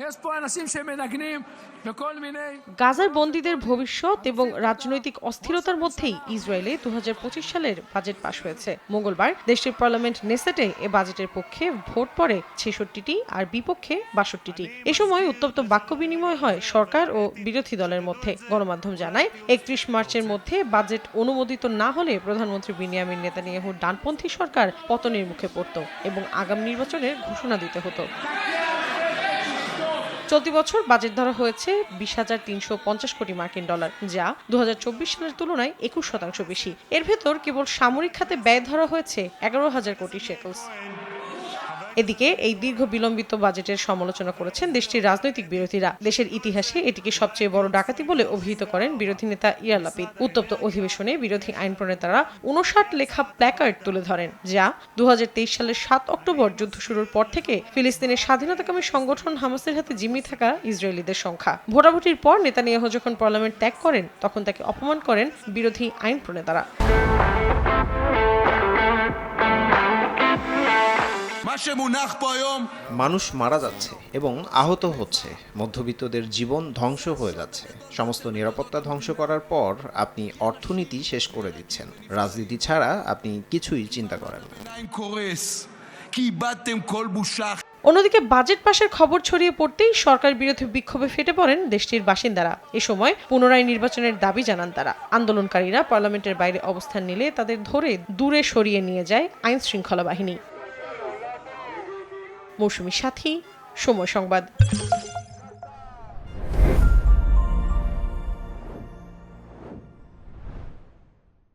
יש פה אנשים שמנגנים בכל מיני... গাজার বন্দীদের ভবিষ্যৎ এবং রাজনৈতিক অস্থিরতার মধ্যেই ইসরায়েলে দু সালের বাজেট পাশ হয়েছে মঙ্গলবার দেশটির পার্লামেন্ট নেসেটে এ বাজেটের পক্ষে ভোট পড়ে ছেষট্টিটি আর বিপক্ষে বাষট্টিটি এ সময় উত্তপ্ত বাক্য বিনিময় হয় সরকার ও বিরোধী দলের মধ্যে গণমাধ্যম জানায় একত্রিশ মার্চের মধ্যে বাজেট অনুমোদিত না হলে প্রধানমন্ত্রী বিনিয়ামিন নেতানিয়াহুর ডানপন্থী সরকার পতনের মুখে পড়ত এবং আগাম নির্বাচনের ঘোষণা দিতে হতো চলতি বছর বাজেট ধরা হয়েছে বিশ হাজার তিনশো পঞ্চাশ কোটি মার্কিন ডলার, যা দু হাজার চব্বিশ সালের তুলনায় একুশ শতাংশ বেশি। এর ভেতর কেবল সামরিক খাতে ব্যয় ধরা হয়েছে এগারো হাজার কোটি শেকলস। এদিকে এই দীর্ঘ বিলম্বিত বাজেটের সমালোচনা করেছেন দেশটির রাজনৈতিক বিরোধীরা। দেশের ইতিহাসে এটিকে সবচেয়ে বড় ডাকাতি বলে অভিহিত করেন বিরোধী নেতা ইয়ার লাপিদ। উত্তপ্ত অধিবেশনে বিরোধী আইন প্রণেতারা উনষাট লেখা প্ল্যাকার্ড তুলে ধরেন, যা দু হাজার তেইশ সালের সাত অক্টোবর যুদ্ধ শুরুর পর থেকে ফিলিস্তিনের স্বাধীনতাকামী সংগঠন হামাসের হাতে জিম্মি থাকা ইসরায়েলিদের সংখ্যা। ভোটাভুটির পর নেতানিয়াহু যখন পার্লামেন্ট ত্যাগ করেন, তখন তাকে অপমান করেন বিরোধী আইন প্রণেতারা। מה שמונח פה היום মানুষ মারা যাচ্ছে এবং আহত হচ্ছে মধ্যবিত্তদের জীবন ধ্বংস হয়ে যাচ্ছে সমস্ত নিরাপত্তা ধ্বংস করার পর আপনি অর্থনীতি শেষ করে দিচ্ছেন রাজনীতি ছাড়া আপনি কিছুই চিন্তা করেন না עדיין קורס, כי איבדתם כל בושה. অন্যদিকে বাজেট পাশের খবর ছড়িয়ে পড়তেই সরকার বিরোধী বিক্ষোভে ফেটে পড়েন দেশটির বাসিন্দারা এ সময় পুনরায় নির্বাচনের দাবি জানান তারা আন্দোলনকারীরা পার্লামেন্টের বাইরে অবস্থান নিলে তাদের ধরে দূরে সরিয়ে নিয়ে যায় আইন শৃঙ্খলা বাহিনী মৌসুমী সাথী সময় সংবাদ।